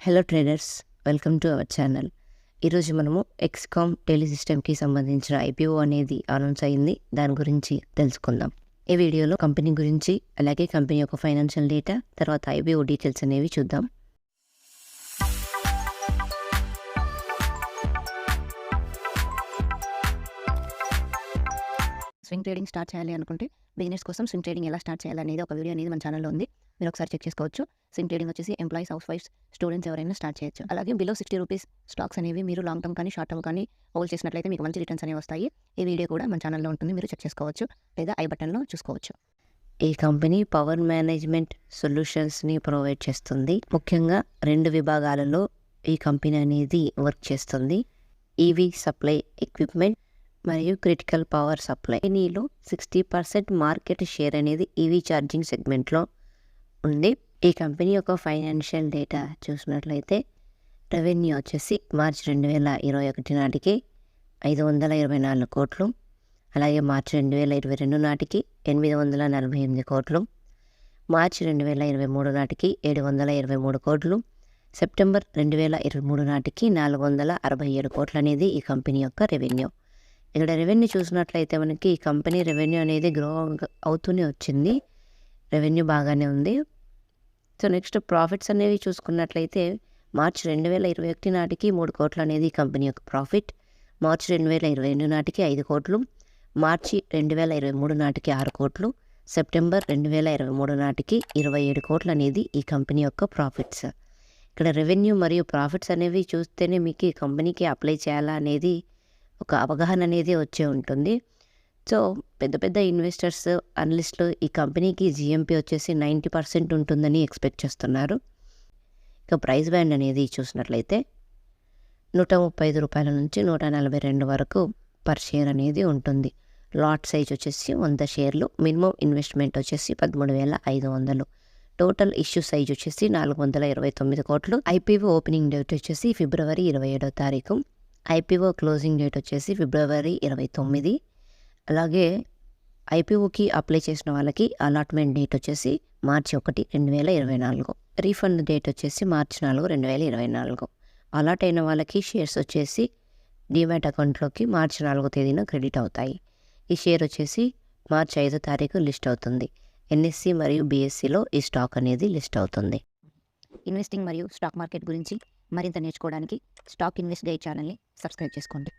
Hello traders welcome to our channel ఈరోజు మనము ఎక్స్కామ్ టెలిసిస్టమ్కి సంబంధించిన ఐపీఓ అనేది అనౌన్స్ అయింది. దాని గురించి తెలుసుకుందాం. ఈ వీడియోలో కంపెనీ గురించి అలాగే కంపెనీ యొక్క ఫైనాన్షియల్ డేటా తర్వాత ఐపీఓ డీటెయిల్స్ అనేవి చూద్దాం. స్వింగ్ ట్రేడింగ్ స్టార్ట్ చేయాలి అనుకుంటే బిజినెస్ కోసం స్వింగ్ ట్రేడింగ్ ఎలా స్టార్ట్ చేయాలి అనేది ఒక వీడియో అనేది మన ఛానల్లో ఉంది. మీరు ఒకసారి చెక్ చేసుకోవచ్చు. సిమ్ ట్రేడింగ్ వచ్చేసి ఎంప్లాయీస్ హౌస్ వైఫ్స్ స్టూడెంట్స్ ఎవరైనా స్టార్ట్ చేయొచ్చు. అలాగే బిలో సిక్స్టీ రూపీస్ స్టాక్స్ అనేవి మీరు లాంగ్ టర్మ్ కానీ షార్ట్ టర్మ్ కానీ హోల్డ్ చేసినట్లయితే మీకు మంచి రిటర్న్స్ అనేవి వస్తాయి. ఈ వీడియో కూడా మన ఛానల్లో ఉంటుంది. మీరు చెక్ చేసుకోవచ్చు. లేదా ఐ బటన్లో చూసుకోవచ్చు. ఈ కంపెనీ పవర్ మేనేజ్మెంట్ సొల్యూషన్స్ని ప్రొవైడ్ చేస్తుంది. ముఖ్యంగా రెండు విభాగాలలో ఈ కంపెనీ అనేది వర్క్ చేస్తుంది. ఈవీ సప్లై ఎక్విప్మెంట్ మరియు క్రిటికల్ పవర్ సప్లై కంపెనీలో సిక్స్టీ పర్సెంట్ మార్కెట్ షేర్ అనేది ఈవీ ఛార్జింగ్ సెగ్మెంట్లో ఉంది. ఈ కంపెనీ యొక్క ఫైనాన్షియల్ డేటా చూసినట్లయితే రెవెన్యూ వచ్చేసి మార్చి రెండు వేల ఇరవై ఒకటి నాటికి ఐదు వందల ఇరవై నాలుగు కోట్లు అలాగే మార్చి రెండు వేల ఇరవై రెండు నాటికి ఎనిమిది వందల నలభై ఎనిమిది కోట్లు మార్చి రెండు వేల ఇరవై మూడు నాటికి ఏడు వందల ఇరవై మూడు కోట్లు సెప్టెంబర్ రెండు వేల ఇరవై మూడు నాటికి నాలుగు వందల అరవై ఏడు కోట్లు అనేది ఈ కంపెనీ యొక్క రెవెన్యూ. ఇక్కడ రెవెన్యూ చూసినట్లయితే మనకి ఈ కంపెనీ రెవెన్యూ అనేది గ్రో అవుతూనే వచ్చింది. రెవెన్యూ బాగానే ఉంది. సో నెక్స్ట్ ప్రాఫిట్స్ అనేవి చూసుకున్నట్లయితే మార్చి రెండు వేల ఇరవై ఒకటి నాటికి మూడు కోట్లు అనేది ఈ కంపెనీ యొక్క ప్రాఫిట్. మార్చి రెండు వేల ఇరవై రెండు నాటికి ఐదు కోట్లు. మార్చి రెండు వేల ఇరవై మూడు నాటికి ఆరు కోట్లు. సెప్టెంబర్ రెండు వేల ఇరవై మూడు నాటికి ఇరవై ఏడు కోట్లు అనేది ఈ కంపెనీ యొక్క ప్రాఫిట్స్. ఇక్కడ రెవెన్యూ మరియు ప్రాఫిట్స్ అనేవి చూస్తేనే మీకు ఈ కంపెనీకి అప్లై చేయాలా అనేది ఒక అవగాహన అనేది వచ్చే ఉంటుంది. సో పెద్ద పెద్ద ఇన్వెస్టర్స్ అనలిస్టులు ఈ కంపెనీకి జిఎంపి వచ్చేసి నైంటీ పర్సెంట్ ఉంటుందని ఎక్స్పెక్ట్ చేస్తున్నారు. ఇక ప్రైస్ బ్యాండ్ అనేది చూసినట్లయితే నూట ముప్పై ఐదు రూపాయల నుంచి నూట నలభై రెండు వరకు పర్ షేర్ అనేది ఉంటుంది. లాట్ సైజ్ వచ్చేసి వంద షేర్లు మినిమం ఇన్వెస్ట్మెంట్ వచ్చేసి పదమూడు వేల ఐదు వందలు. టోటల్ ఇష్యూ సైజ్ వచ్చేసి నాలుగు వందల ఇరవై తొమ్మిది కోట్లు. ఐపీఓ ఓపెనింగ్ డేట్ వచ్చేసి ఫిబ్రవరి ఇరవై ఏడో తారీఖు. ఐపీఓ క్లోజింగ్ డేట్ వచ్చేసి ఫిబ్రవరి ఇరవై తొమ్మిది. అలాగే ఐపీఓకి అప్లై చేసిన వాళ్ళకి అలాట్మెంట్ డేట్ వచ్చేసి మార్చి ఒకటి రెండు వేల ఇరవై నాలుగు. రీఫండ్ డేట్ వచ్చేసి మార్చి నాలుగు రెండు వేల ఇరవై నాలుగు. అలాట్ అయిన వాళ్ళకి షేర్స్ వచ్చేసి డిమాట్ అకౌంట్లోకి మార్చి నాలుగో తేదీన క్రెడిట్ అవుతాయి. ఈ షేర్ వచ్చేసి మార్చి ఐదో తారీఖు లిస్ట్ అవుతుంది. ఎన్ఎస్సి మరియు బీఎస్సీలో ఈ స్టాక్ అనేది లిస్ట్ అవుతుంది. ఇన్వెస్టింగ్ మరియు స్టాక్ మార్కెట్ గురించి మరింత నేర్చుకోవడానికి స్టాక్ ఇన్వెస్ట్ గైడ్ ఛానల్ని సబ్స్క్రైబ్ చేసుకోండి.